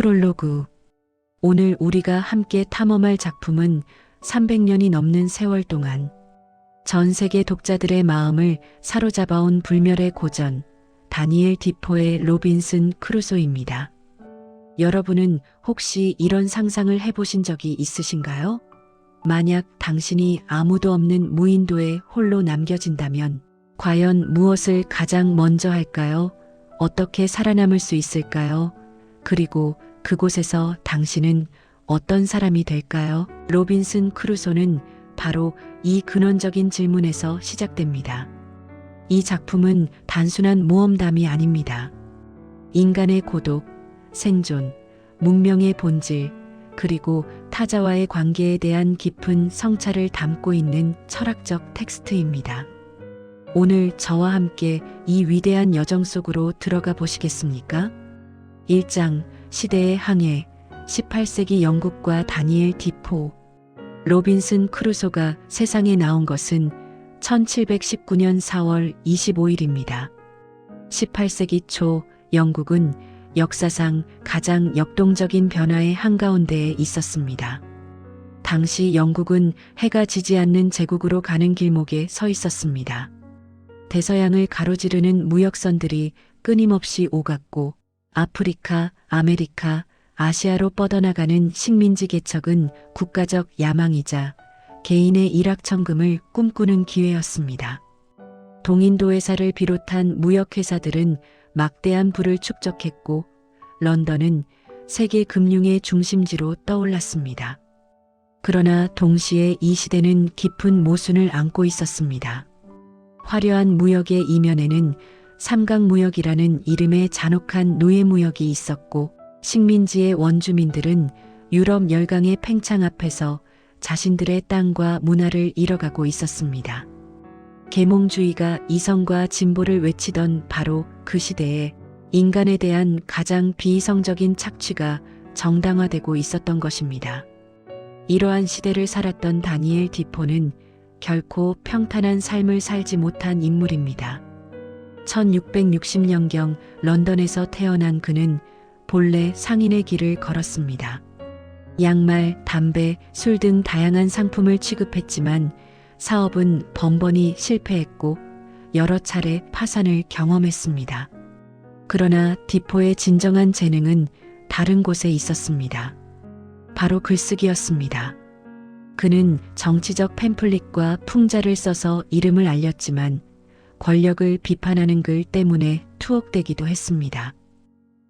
프롤로그 오늘 우리가 함께 탐험할 작품은 300년이 넘는 세월 동안 전 세계 독자들의 마음을 사로잡아온 불멸의 고전 다니엘 디포의 로빈슨 크루소입니다. 여러분은 혹시 이런 상상을 해보신 적이 있으신가요? 만약 당신이 아무도 없는 무인도에 홀로 남겨진다면 과연 무엇을 가장 먼저 할까요? 어떻게 살아남을 수 있을까요? 그리고 그곳에서 당신은 어떤 사람이 될까요? 로빈슨 크루소는 바로 이 근원적인 질문에서 시작됩니다. 이 작품은 단순한 모험담이 아닙니다. 인간의 고독, 생존, 문명의 본질, 그리고 타자와의 관계에 대한 깊은 성찰을 담고 있는 철학적 텍스트입니다. 오늘 저와 함께 이 위대한 여정 속으로 들어가 보시겠습니까? 1장 시대의 항해 18세기 영국과 다니엘 디포 로빈슨 크루소가 세상에 나온 것은 1719년 4월 25일입니다. 18세기 초 영국은 역사상 가장 역동적인 변화의 한가운데에 있었습니다. 당시 영국은 해가 지지 않는 제국으로 가는 길목에 서 있었습니다. 대서양을 가로지르는 무역선들이 끊임없이 오갔고 아프리카, 아메리카, 아시아로 뻗어나가는 식민지 개척은 국가적 야망이자 개인의 일확천금을 꿈꾸는 기회였습니다. 동인도 회사를 비롯한 무역회사들은 막대한 부를 축적했고 런던은 세계 금융의 중심지로 떠올랐습니다. 그러나 동시에 이 시대는 깊은 모순을 안고 있었습니다. 화려한 무역의 이면에는 삼강무역이라는 이름의 잔혹한 노예무역이 있었고 식민지의 원주민들은 유럽 열강의 팽창 앞에서 자신들의 땅과 문화를 잃어가고 있었습니다. 계몽주의가 이성과 진보를 외치던 바로 그 시대에 인간에 대한 가장 비이성적인 착취가 정당화되고 있었던 것입니다. 이러한 시대를 살았던 다니엘 디포는 결코 평탄한 삶을 살지 못한 인물입니다. 1660년경 런던에서 태어난 그는 본래 상인의 길을 걸었습니다. 양말, 담배, 술 등 다양한 상품을 취급했지만 사업은 번번이 실패했고 여러 차례 파산을 경험했습니다. 그러나 디포의 진정한 재능은 다른 곳에 있었습니다. 바로 글쓰기였습니다. 그는 정치적 팸플릿과 풍자를 써서 이름을 알렸지만 권력을 비판하는 글 때문에 투옥되기도 했습니다.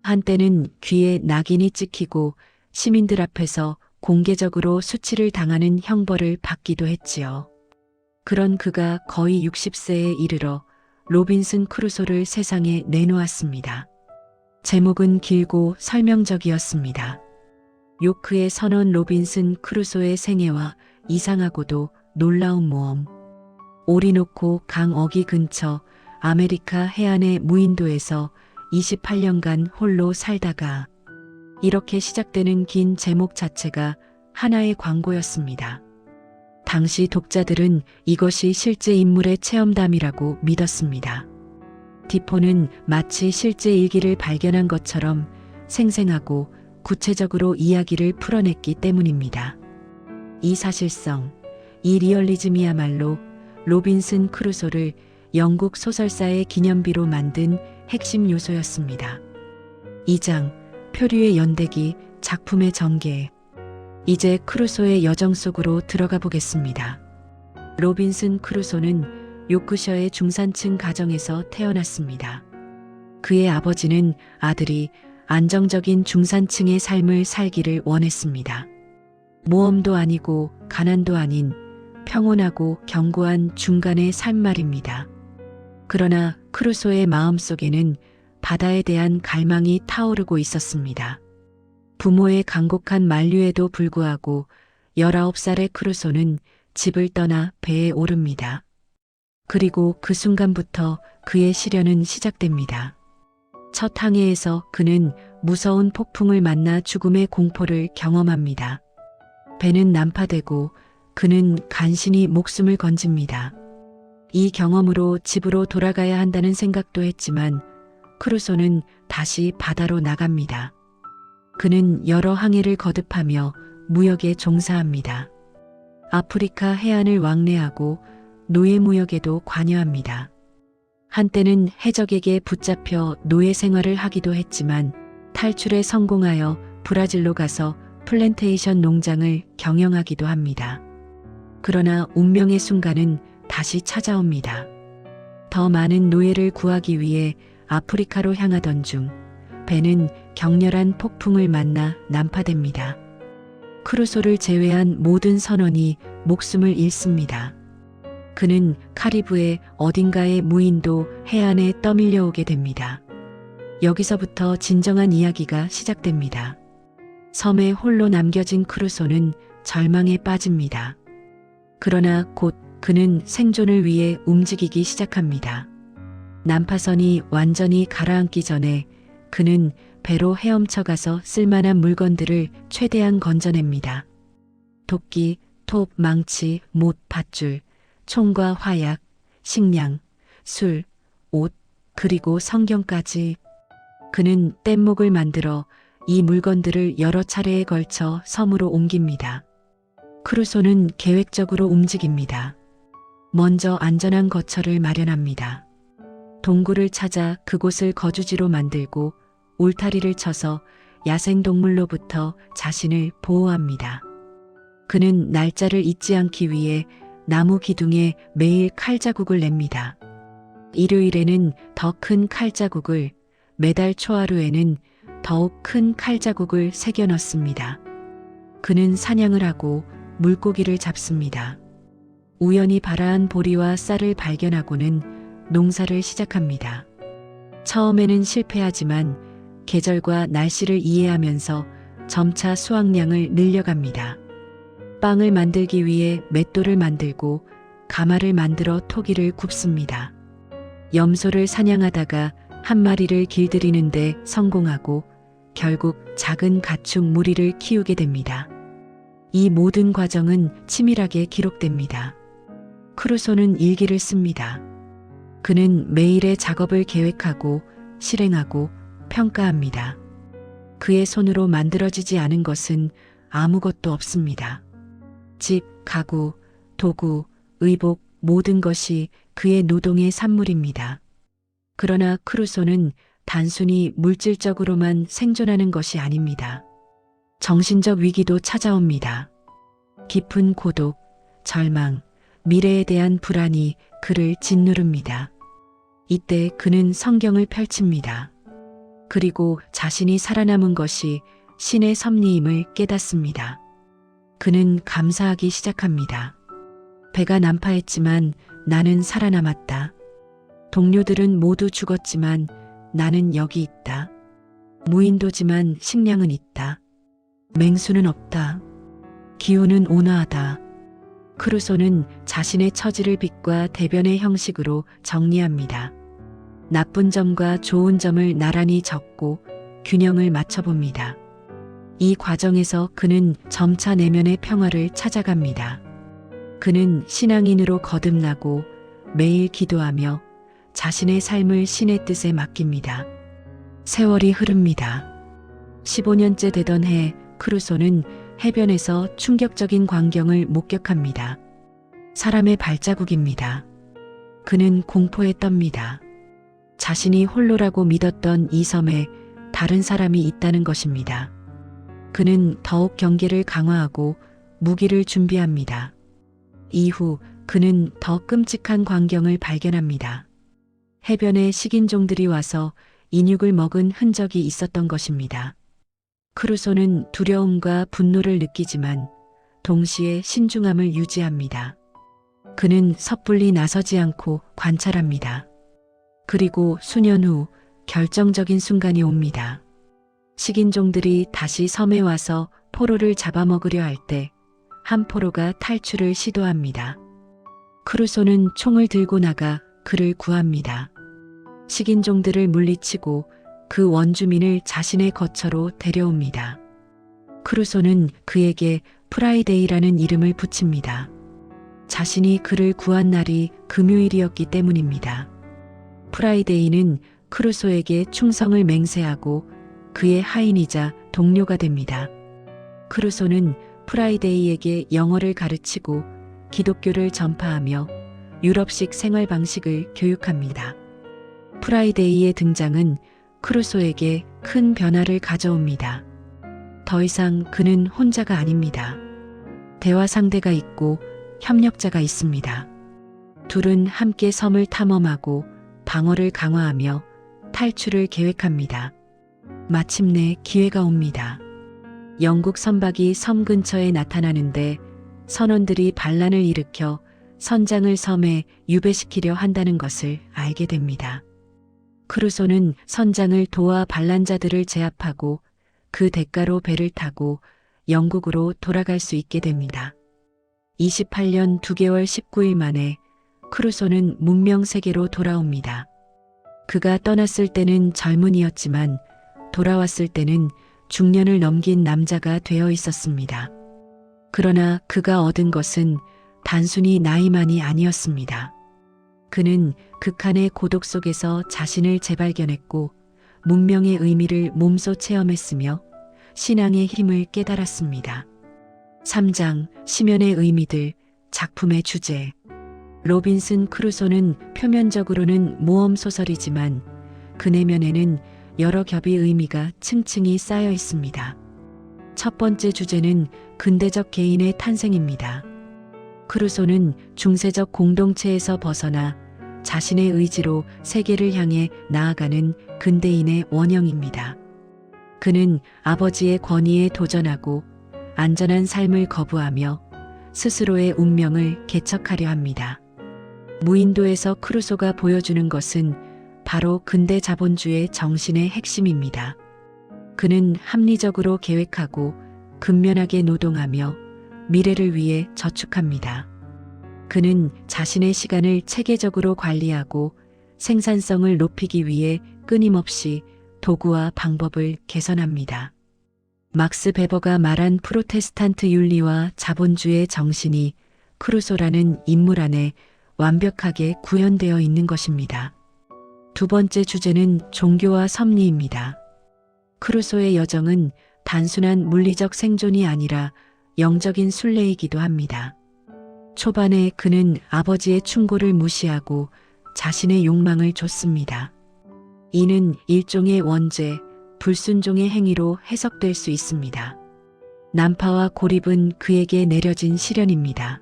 한때는 귀에 낙인이 찍히고 시민들 앞에서 공개적으로 수치를 당하는 형벌을 받기도 했지요. 그런 그가 거의 60세에 이르러 로빈슨 크루소를 세상에 내놓았습니다. 제목은 길고 설명적이었습니다. 요크의 선원 로빈슨 크루소의 생애와 이상하고도 놀라운 모험. 오리노코 강 어기 근처 아메리카 해안의 무인도에서 28년간 홀로 살다가 이렇게 시작되는 긴 제목 자체가 하나의 광고였습니다. 당시 독자들은 이것이 실제 인물의 체험담이라고 믿었습니다. 디포는 마치 실제 일기를 발견한 것처럼 생생하고 구체적으로 이야기를 풀어냈기 때문입니다. 이 사실성, 이 리얼리즘이야말로 로빈슨 크루소를 영국 소설사의 기념비로 만든 핵심 요소였습니다. 2장 표류의 연대기 작품의 전개 이제 크루소의 여정 속으로 들어가 보겠습니다. 로빈슨 크루소는 요크셔의 중산층 가정에서 태어났습니다. 그의 아버지는 아들이 안정적인 중산층의 삶을 살기를 원했습니다. 모험도 아니고 가난도 아닌 평온하고 견고한 중간의 삶 말입니다. 그러나 크루소의 마음속에는 바다에 대한 갈망이 타오르고 있었습니다. 부모의 간곡한 만류에도 불구하고 19살의 크루소는 집을 떠나 배에 오릅니다. 그리고 그 순간부터 그의 시련은 시작됩니다. 첫 항해에서 그는 무서운 폭풍을 만나 죽음의 공포를 경험합니다. 배는 난파되고 그는 간신히 목숨을 건집니다. 이 경험으로 집으로 돌아가야 한다는 생각도 했지만 크루소는 다시 바다로 나갑니다. 그는 여러 항해를 거듭하며 무역에 종사합니다. 아프리카 해안을 왕래하고 노예 무역에도 관여합니다. 한때는 해적에게 붙잡혀 노예 생활을 하기도 했지만 탈출에 성공하여 브라질로 가서 플랜테이션 농장을 경영하기도 합니다. 그러나 운명의 순간은 다시 찾아옵니다. 더 많은 노예를 구하기 위해 아프리카로 향하던 중 배는 격렬한 폭풍을 만나 난파됩니다. 크루소를 제외한 모든 선원이 목숨을 잃습니다. 그는 카리브의 어딘가의 무인도 해안에 떠밀려오게 됩니다. 여기서부터 진정한 이야기가 시작됩니다. 섬에 홀로 남겨진 크루소는 절망에 빠집니다. 그러나 곧 그는 생존을 위해 움직이기 시작합니다. 난파선이 완전히 가라앉기 전에 그는 배로 헤엄쳐 가서 쓸만한 물건들을 최대한 건져냅니다. 도끼, 톱, 망치, 못, 밧줄, 총과 화약, 식량, 술, 옷, 그리고 성경까지. 그는 뗏목을 만들어 이 물건들을 여러 차례에 걸쳐 섬으로 옮깁니다. 크루소는 계획적으로 움직입니다. 먼저 안전한 거처를 마련합니다. 동굴을 찾아 그곳을 거주지로 만들고 울타리를 쳐서 야생동물로부터 자신을 보호합니다. 그는 날짜를 잊지 않기 위해 나무 기둥에 매일 칼자국을 냅니다. 일요일에는 더 큰 칼자국을, 매달 초하루에는 더욱 큰 칼자국을 새겨 넣습니다. 그는 사냥을 하고 물고기를 잡습니다. 우연히 발아한 보리와 쌀을 발견하고는 농사를 시작합니다. 처음에는 실패하지만 계절과 날씨를 이해하면서 점차 수확량을 늘려갑니다. 빵을 만들기 위해 맷돌을 만들고 가마를 만들어 토기를 굽습니다. 염소를 사냥하다가 한 마리를 길들이는데 성공하고 결국 작은 가축 무리를 키우게 됩니다. 이 모든 과정은 치밀하게 기록됩니다. 크루소는 일기를 씁니다. 그는 매일의 작업을 계획하고 실행하고 평가합니다. 그의 손으로 만들어지지 않은 것은 아무것도 없습니다. 집, 가구, 도구, 의복, 모든 것이 그의 노동의 산물입니다. 그러나 크루소는 단순히 물질적으로만 생존하는 것이 아닙니다. 정신적 위기도 찾아옵니다. 깊은 고독, 절망, 미래에 대한 불안이 그를 짓누릅니다. 이때 그는 성경을 펼칩니다. 그리고 자신이 살아남은 것이 신의 섭리임을 깨닫습니다. 그는 감사하기 시작합니다. 배가 난파했지만 나는 살아남았다. 동료들은 모두 죽었지만 나는 여기 있다. 무인도지만 식량은 있다. 맹수는 없다. 기후는 온화하다. 크루소는 자신의 처지를 빛과 대변의 형식으로 정리합니다. 나쁜 점과 좋은 점을 나란히 적고 균형을 맞춰봅니다. 이 과정에서 그는 점차 내면의 평화를 찾아갑니다. 그는 신앙인으로 거듭나고 매일 기도하며 자신의 삶을 신의 뜻에 맡깁니다. 세월이 흐릅니다. 15년째 되던 해 크루소는 해변에서 충격적인 광경을 목격합니다. 사람의 발자국입니다. 그는 공포에 떱니다. 자신이 홀로라고 믿었던 이 섬에 다른 사람이 있다는 것입니다. 그는 더욱 경계를 강화하고 무기를 준비합니다. 이후 그는 더 끔찍한 광경을 발견합니다. 해변에 식인종들이 와서 인육을 먹은 흔적이 있었던 것입니다. 크루소는 두려움과 분노를 느끼지만 동시에 신중함을 유지합니다. 그는 섣불리 나서지 않고 관찰합니다. 그리고 수년 후 결정적인 순간이 옵니다. 식인종들이 다시 섬에 와서 포로를 잡아먹으려 할 때 한 포로가 탈출을 시도합니다. 크루소는 총을 들고 나가 그를 구합니다. 식인종들을 물리치고 그 원주민을 자신의 거처로 데려옵니다. 크루소는 그에게 프라이데이라는 이름을 붙입니다. 자신이 그를 구한 날이 금요일이었기 때문입니다. 프라이데이는 크루소에게 충성을 맹세하고 그의 하인이자 동료가 됩니다. 크루소는 프라이데이에게 영어를 가르치고 기독교를 전파하며 유럽식 생활 방식을 교육합니다. 프라이데이의 등장은 크루소에게 큰 변화를 가져옵니다. 더 이상 그는 혼자가 아닙니다. 대화 상대가 있고 협력자가 있습니다. 둘은 함께 섬을 탐험하고 방어를 강화하며 탈출을 계획합니다. 마침내 기회가 옵니다. 영국 선박이 섬 근처에 나타나는데 선원들이 반란을 일으켜 선장을 섬에 유배시키려 한다는 것을 알게 됩니다. 크루소는 선장을 도와 반란자들을 제압하고 그 대가로 배를 타고 영국으로 돌아갈 수 있게 됩니다. 28년 2개월 19일 만에 크루소는 문명 세계로 돌아옵니다. 그가 떠났을 때는 젊은이였지만 돌아왔을 때는 중년을 넘긴 남자가 되어 있었습니다. 그러나 그가 얻은 것은 단순히 나이만이 아니었습니다. 그는 극한의 고독 속에서 자신을 재발견했고 문명의 의미를 몸소 체험했으며 신앙의 힘을 깨달았습니다. 3장 시면의 의미들 작품의 주제 로빈슨 크루소는 표면적으로는 모험 소설이지만 그 내면에는 여러 겹의 의미가 층층이 쌓여 있습니다. 첫 번째 주제는 근대적 개인의 탄생입니다. 크루소는 중세적 공동체에서 벗어나 자신의 의지로 세계를 향해 나아가는 근대인의 원형입니다. 그는 아버지의 권위에 도전하고 안전한 삶을 거부하며 스스로의 운명을 개척하려 합니다. 무인도에서 크루소가 보여주는 것은 바로 근대 자본주의 정신의 핵심입니다. 그는 합리적으로 계획하고 근면하게 노동하며 미래를 위해 저축합니다. 그는 자신의 시간을 체계적으로 관리하고 생산성을 높이기 위해 끊임없이 도구와 방법을 개선합니다. 막스 베버가 말한 프로테스탄트 윤리와 자본주의 정신이 크루소라는 인물 안에 완벽하게 구현되어 있는 것입니다. 두 번째 주제는 종교와 섭리입니다. 크루소의 여정은 단순한 물리적 생존이 아니라 영적인 순례이기도 합니다. 초반에 그는 아버지의 충고를 무시하고 자신의 욕망을 줬습니다. 이는 일종의 원죄, 불순종의 행위로 해석될 수 있습니다. 난파와 고립은 그에게 내려진 시련입니다.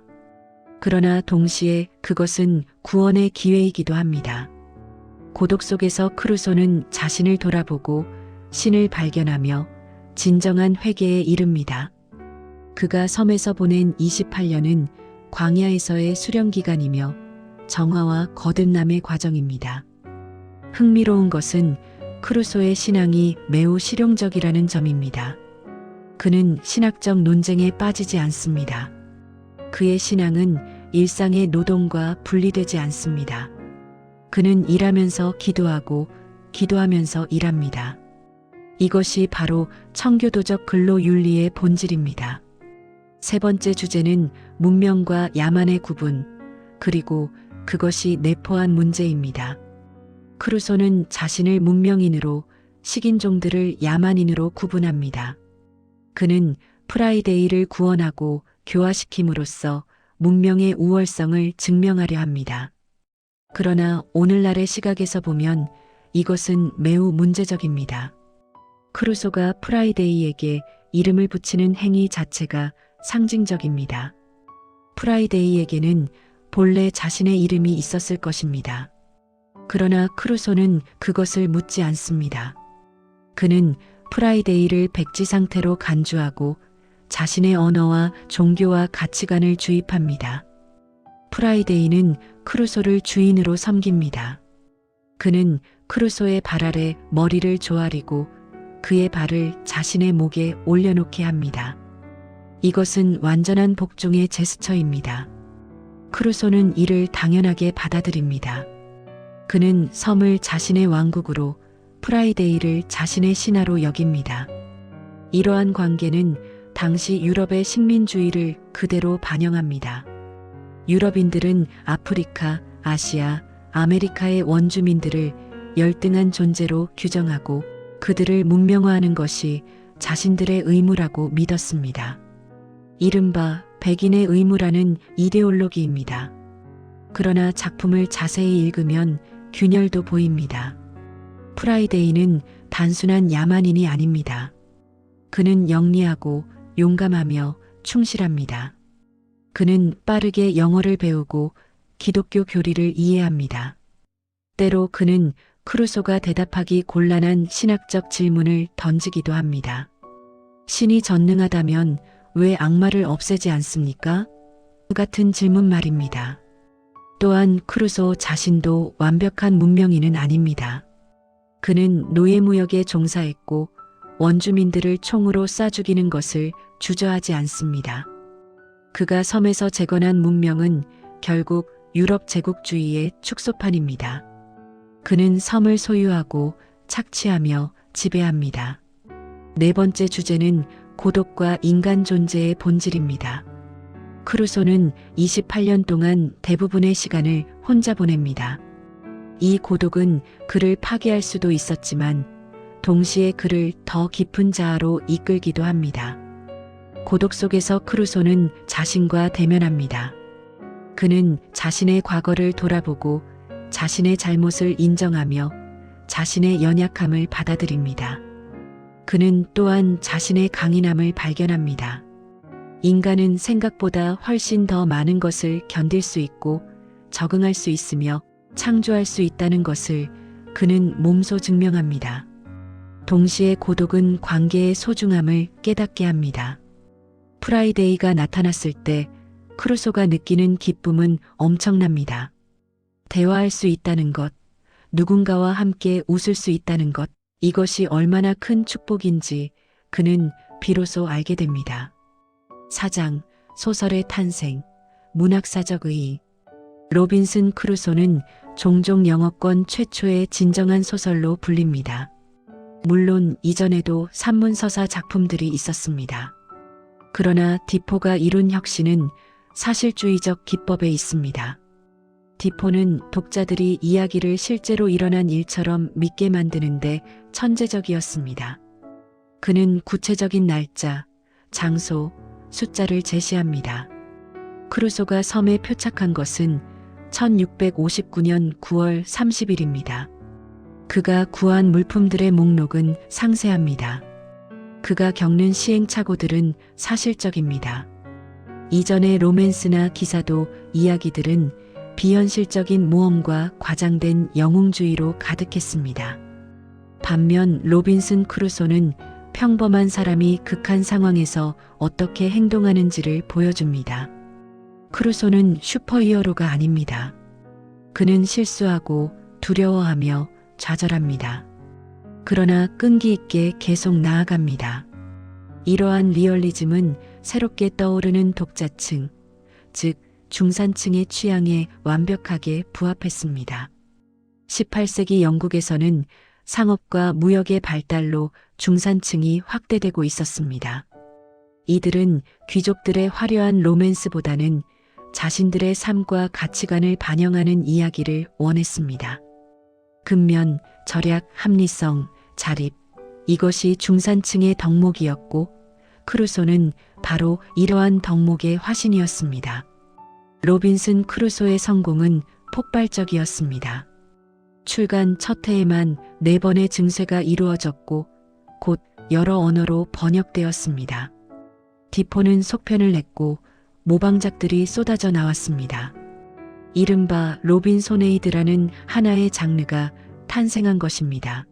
그러나 동시에 그것은 구원의 기회이기도 합니다. 고독 속에서 크루소는 자신을 돌아보고 신을 발견하며 진정한 회개에 이릅니다. 그가 섬에서 보낸 28년은 광야에서의 수련 기간이며 정화와 거듭남의 과정입니다. 흥미로운 것은 크루소의 신앙이 매우 실용적이라는 점입니다. 그는 신학적 논쟁에 빠지지 않습니다. 그의 신앙은 일상의 노동과 분리되지 않습니다. 그는 일하면서 기도하고 기도하면서 일합니다. 이것이 바로 청교도적 근로윤리의 본질입니다. 세 번째 주제는 문명과 야만의 구분, 그리고 그것이 내포한 문제입니다. 크루소는 자신을 문명인으로 식인종들을 야만인으로 구분합니다. 그는 프라이데이를 구원하고 교화시킴으로써 문명의 우월성을 증명하려 합니다. 그러나 오늘날의 시각에서 보면 이것은 매우 문제적입니다. 크루소가 프라이데이에게 이름을 붙이는 행위 자체가 상징적입니다. 프라이데이에게는 본래 자신의 이름이 있었을 것입니다. 그러나 크루소는 그것을 묻지 않습니다. 그는 프라이데이를 백지 상태로 간주하고 자신의 언어와 종교와 가치관을 주입합니다. 프라이데이는 크루소를 주인으로 섬깁니다. 그는 크루소의 발 아래 머리를 조아리고 그의 발을 자신의 목에 올려놓게 합니다. 이것은 완전한 복종의 제스처입니다. 크루소는 이를 당연하게 받아들입니다. 그는 섬을 자신의 왕국으로 프라이데이를 자신의 신하로 여깁니다. 이러한 관계는 당시 유럽의 식민주의를 그대로 반영합니다. 유럽인들은 아프리카, 아시아, 아메리카의 원주민들을 열등한 존재로 규정하고 그들을 문명화하는 것이 자신들의 의무라고 믿었습니다. 이른바 백인의 의무라는 이데올로기입니다. 그러나 작품을 자세히 읽으면 균열도 보입니다. 프라이데이는 단순한 야만인이 아닙니다. 그는 영리하고 용감하며 충실합니다. 그는 빠르게 영어를 배우고 기독교 교리를 이해합니다. 때로 그는 크루소가 대답하기 곤란한 신학적 질문을 던지기도 합니다. 신이 전능하다면 왜 악마를 없애지 않습니까? 같은 질문 말입니다. 또한 크루소 자신도 완벽한 문명인은 아닙니다. 그는 노예무역에 종사했고 원주민들을 총으로 쏴 죽이는 것을 주저하지 않습니다. 그가 섬에서 재건한 문명은 결국 유럽 제국주의의 축소판입니다. 그는 섬을 소유하고 착취하며 지배합니다. 네 번째 주제는 고독과 인간 존재의 본질입니다. 크루소는 28년 동안 대부분의 시간을 혼자 보냅니다. 이 고독은 그를 파괴할 수도 있었지만 동시에 그를 더 깊은 자아로 이끌기도 합니다. 고독 속에서 크루소는 자신과 대면합니다. 그는 자신의 과거를 돌아보고 자신의 잘못을 인정하며 자신의 연약함을 받아들입니다. 그는 또한 자신의 강인함을 발견합니다. 인간은 생각보다 훨씬 더 많은 것을 견딜 수 있고 적응할 수 있으며 창조할 수 있다는 것을 그는 몸소 증명합니다. 동시에 고독은 관계의 소중함을 깨닫게 합니다. 프라이데이가 나타났을 때 크루소가 느끼는 기쁨은 엄청납니다. 대화할 수 있다는 것, 누군가와 함께 웃을 수 있다는 것, 이것이 얼마나 큰 축복인지 그는 비로소 알게 됩니다. 사장, 소설의 탄생, 문학사적 의의. 로빈슨 크루소는 종종 영어권 최초의 진정한 소설로 불립니다. 물론 이전에도 산문서사 작품들이 있었습니다. 그러나 디포가 이룬 혁신은 사실주의적 기법에 있습니다. 디포는 독자들이 이야기를 실제로 일어난 일처럼 믿게 만드는데 천재적이었습니다. 그는 구체적인 날짜, 장소, 숫자를 제시합니다. 크루소가 섬에 표착한 것은 1659년 9월 30일입니다. 그가 구한 물품들의 목록은 상세합니다. 그가 겪는 시행착오들은 사실적입니다. 이전의 로맨스나 기사도 이야기들은 비현실적인 모험과 과장된 영웅주의로 가득했습니다. 반면 로빈슨 크루소는 평범한 사람이 극한 상황에서 어떻게 행동하는지를 보여줍니다. 크루소는 슈퍼히어로가 아닙니다. 그는 실수하고 두려워하며 좌절합니다. 그러나 끈기 있게 계속 나아갑니다. 이러한 리얼리즘은 새롭게 떠오르는 독자층, 즉 중산층의 취향에 완벽하게 부합했습니다. 18세기 영국에서는 상업과 무역의 발달로 중산층이 확대되고 있었습니다. 이들은 귀족들의 화려한 로맨스보다는 자신들의 삶과 가치관을 반영하는 이야기를 원했습니다. 근면, 절약, 합리성, 자립, 이것이 중산층의 덕목이었고, 크루소는 바로 이러한 덕목의 화신이었습니다. 로빈슨 크루소의 성공은 폭발적이었습니다. 출간 첫 해에만 네 번의 증세가 이루어졌고, 곧 여러 언어로 번역되었습니다. 디포는 속편을 냈고, 모방작들이 쏟아져 나왔습니다. 이른바 로빈 소네이드라는 하나의 장르가 탄생한 것입니다.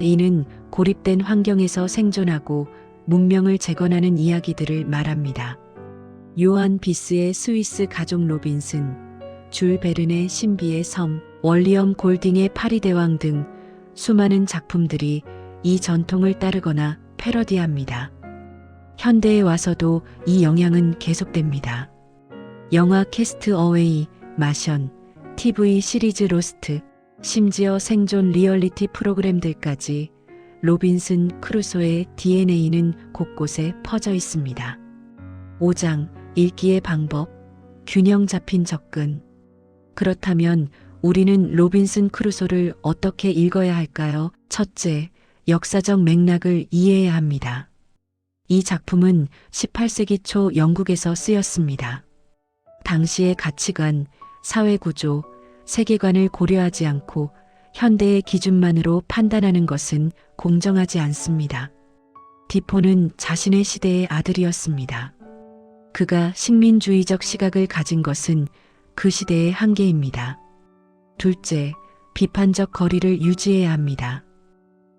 이는 고립된 환경에서 생존하고 문명을 재건하는 이야기들을 말합니다. 요한 비스의 스위스 가족 로빈슨, 줄 베른의 신비의 섬, 월리엄 골딩의 파리 대왕 등 수많은 작품들이 이 전통을 따르거나 패러디합니다. 현대에 와서도 이 영향은 계속됩니다. 영화 캐스트 어웨이, 마션, TV 시리즈 로스트, 심지어 생존 리얼리티 프로그램들까지 로빈슨 크루소의 DNA는 곳곳에 퍼져 있습니다. 5장 읽기의 방법, 균형 잡힌 접근. 그렇다면 우리는 로빈슨 크루소를 어떻게 읽어야 할까요? 첫째, 역사적 맥락을 이해해야 합니다. 이 작품은 18세기 초 영국에서 쓰였습니다. 당시의 가치관, 사회구조, 세계관을 고려하지 않고 현대의 기준만으로 판단하는 것은 공정하지 않습니다. 디포는 자신의 시대의 아들이었습니다. 그가 식민주의적 시각을 가진 것은 그 시대의 한계입니다. 둘째, 비판적 거리를 유지해야 합니다.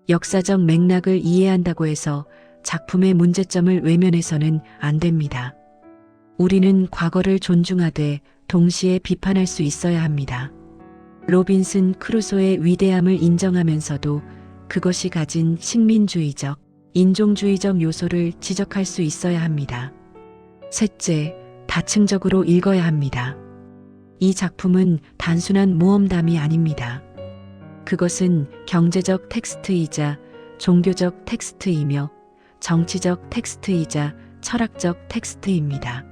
역사적 맥락을 이해한다고 해서 작품의 문제점을 외면해서는 안 됩니다. 우리는 과거를 존중하되 동시에 비판할 수 있어야 합니다. 로빈슨 크루소의 위대함을 인정하면서도 그것이 가진 식민주의적, 인종주의적 요소를 지적할 수 있어야 합니다. 셋째, 다층적으로 읽어야 합니다. 이 작품은 단순한 모험담이 아닙니다. 그것은 경제적 텍스트이자 종교적 텍스트이며 정치적 텍스트이자 철학적 텍스트입니다.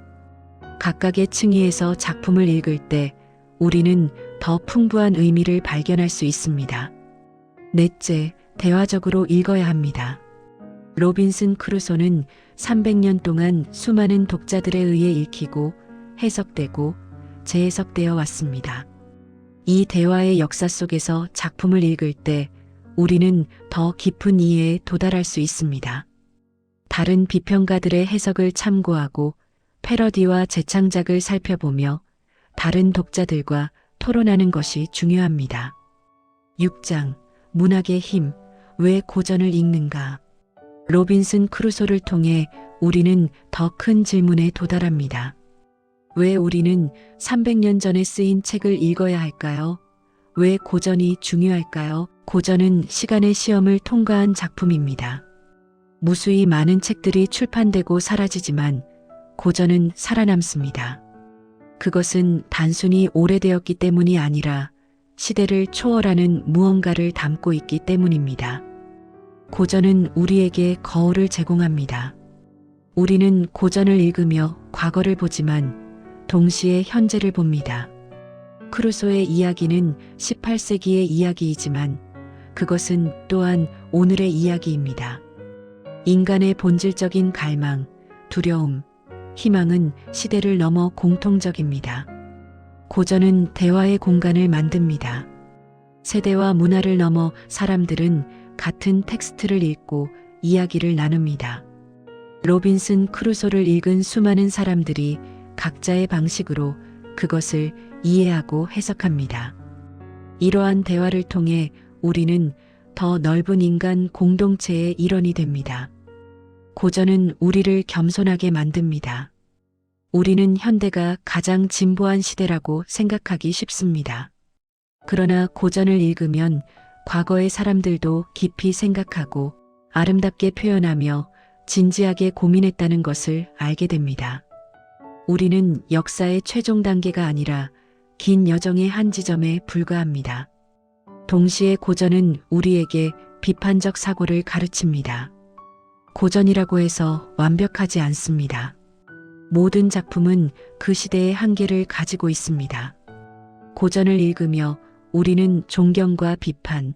각각의 층위에서 작품을 읽을 때 우리는 더 풍부한 의미를 발견할 수 있습니다. 넷째, 대화적으로 읽어야 합니다. 로빈슨 크루소는 300년 동안 수많은 독자들에 의해 읽히고 해석되고 재해석되어 왔습니다. 이 대화의 역사 속에서 작품을 읽을 때 우리는 더 깊은 이해에 도달할 수 있습니다. 다른 비평가들의 해석을 참고하고 패러디와 재창작을 살펴보며 다른 독자들과 토론하는 것이 중요합니다. 6장 문학의 힘, 왜 고전을 읽는가? 로빈슨 크루소를 통해 우리는 더 큰 질문에 도달합니다. 왜 우리는 300년 전에 쓰인 책을 읽어야 할까요? 왜 고전이 중요할까요? 고전은 시간의 시험을 통과한 작품입니다. 무수히 많은 책들이 출판되고 사라지지만 고전은 살아남습니다. 그것은 단순히 오래되었기 때문이 아니라 시대를 초월하는 무언가를 담고 있기 때문입니다. 고전은 우리에게 거울을 제공합니다. 우리는 고전을 읽으며 과거를 보지만 동시에 현재를 봅니다. 크루소의 이야기는 18세기의 이야기이지만 그것은 또한 오늘의 이야기입니다. 인간의 본질적인 갈망, 두려움, 희망은 시대를 넘어 공통적입니다. 고전은 대화의 공간을 만듭니다. 세대와 문화를 넘어 사람들은 같은 텍스트를 읽고 이야기를 나눕니다. 로빈슨 크루소를 읽은 수많은 사람들이 각자의 방식으로 그것을 이해하고 해석합니다. 이러한 대화를 통해 우리는 더 넓은 인간 공동체의 일원이 됩니다. 고전은 우리를 겸손하게 만듭니다. 우리는 현대가 가장 진보한 시대라고 생각하기 쉽습니다. 그러나 고전을 읽으면 과거의 사람들도 깊이 생각하고 아름답게 표현하며 진지하게 고민했다는 것을 알게 됩니다. 우리는 역사의 최종 단계가 아니라 긴 여정의 한 지점에 불과합니다. 동시에 고전은 우리에게 비판적 사고를 가르칩니다. 고전이라고 해서 완벽하지 않습니다. 모든 작품은 그 시대의 한계를 가지고 있습니다. 고전을 읽으며 우리는 존경과 비판,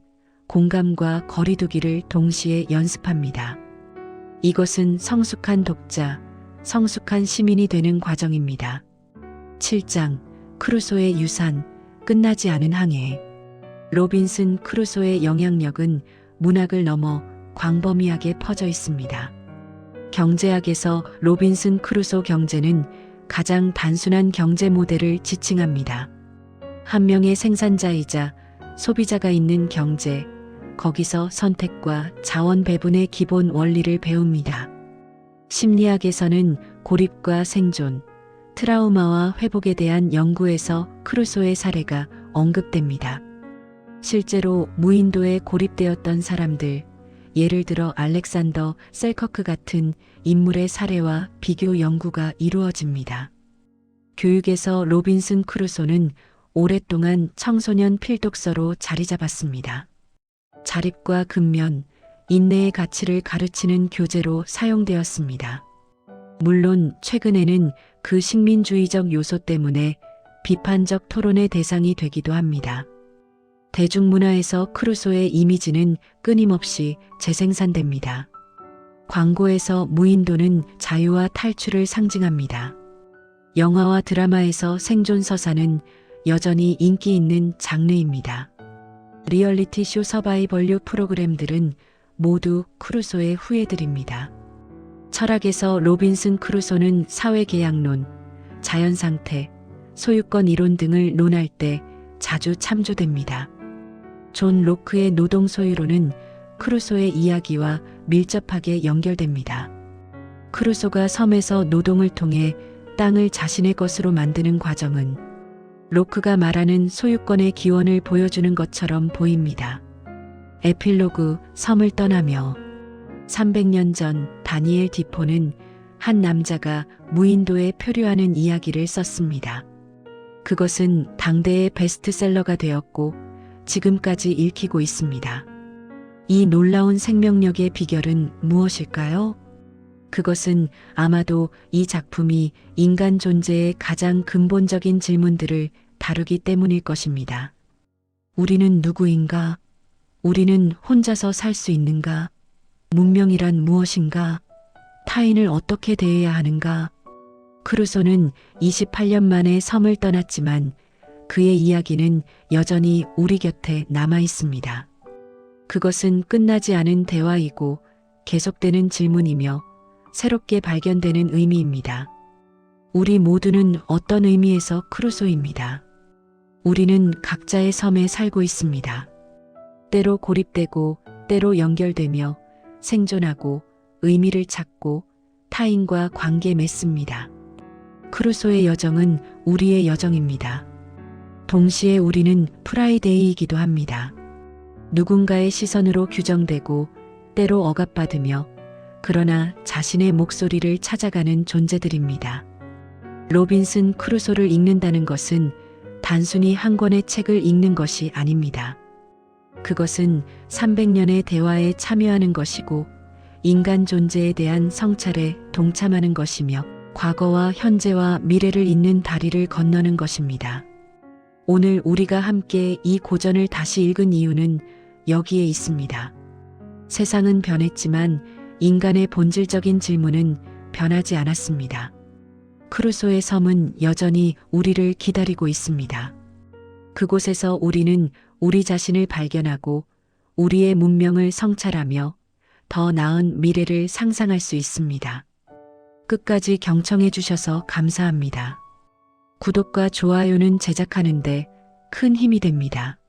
공감과 거리두기를 동시에 연습합니다. 이것은 성숙한 독자, 성숙한 시민이 되는 과정입니다. 7장 크루소의 유산, 끝나지 않은 항해. 로빈슨 크루소의 영향력은 문학을 넘어 광범위하게 퍼져 있습니다. 경제학에서 로빈슨 크루소 경제는 가장 단순한 경제 모델을 지칭합니다. 한 명의 생산자이자 소비자가 있는 경제, 거기서 선택과 자원 배분의 기본 원리를 배웁니다. 심리학에서는 고립과 생존, 트라우마와 회복에 대한 연구에서 크루소의 사례가 언급됩니다. 실제로 무인도에 고립되었던 사람들, 예를 들어 알렉산더 셀커크 같은 인물의 사례와 비교 연구가 이루어집니다. 교육에서 로빈슨 크루소는 오랫동안 청소년 필독서로 자리 잡았습니다. 자립과 근면, 인내의 가치를 가르치는 교재로 사용되었습니다. 물론 최근에는 그 식민주의적 요소 때문에 비판적 토론의 대상이 되기도 합니다. 대중문화에서 크루소의 이미지는 끊임없이 재생산됩니다. 광고에서 무인도는 자유와 탈출을 상징합니다. 영화와 드라마에서 생존 서사는 여전히 인기 있는 장르입니다. 리얼리티 쇼 서바이벌류 프로그램들은 모두 크루소의 후예들입니다. 철학에서 로빈슨 크루소는 사회계약론, 자연상태, 소유권 이론 등을 논할 때 자주 참조됩니다. 존 로크의 노동 소유론은 크루소의 이야기와 밀접하게 연결됩니다. 크루소가 섬에서 노동을 통해 땅을 자신의 것으로 만드는 과정은 로크가 말하는 소유권의 기원을 보여주는 것처럼 보입니다. 에필로그 섬을 떠나며 300년 전 다니엘 디포는 한 남자가 무인도에 표류하는 이야기를 썼습니다. 그것은 당대의 베스트셀러가 되었고 지금까지 읽히고 있습니다. 이 놀라운 생명력의 비결은 무엇일까요? 그것은 아마도 이 작품이 인간 존재의 가장 근본적인 질문들을 다루기 때문일 것입니다. 우리는 누구인가? 우리는 혼자서 살 수 있는가? 문명이란 무엇인가? 타인을 어떻게 대해야 하는가? 크루소는 28년 만에 섬을 떠났지만 그의 이야기는 여전히 우리 곁에 남아 있습니다. 그것은 끝나지 않은 대화이고 계속되는 질문이며 새롭게 발견되는 의미입니다. 우리 모두는 어떤 의미에서 크루소입니다. 우리는 각자의 섬에 살고 있습니다. 때로 고립되고 때로 연결되며 생존하고 의미를 찾고 타인과 관계 맺습니다. 크루소의 여정은 우리의 여정입니다. 동시에 우리는 프라이데이이기도 합니다. 누군가의 시선으로 규정되고 때로 억압받으며 그러나 자신의 목소리를 찾아가는 존재들입니다. 로빈슨 크루소를 읽는다는 것은 단순히 한 권의 책을 읽는 것이 아닙니다. 그것은 300년의 대화에 참여하는 것이고 인간 존재에 대한 성찰에 동참하는 것이며 과거와 현재와 미래를 잇는 다리를 건너는 것입니다. 오늘 우리가 함께 이 고전을 다시 읽은 이유는 여기에 있습니다. 세상은 변했지만 인간의 본질적인 질문은 변하지 않았습니다. 크루소의 섬은 여전히 우리를 기다리고 있습니다. 그곳에서 우리는 우리 자신을 발견하고 우리의 문명을 성찰하며 더 나은 미래를 상상할 수 있습니다. 끝까지 경청해 주셔서 감사합니다. 구독과 좋아요는 제작하는데 큰 힘이 됩니다.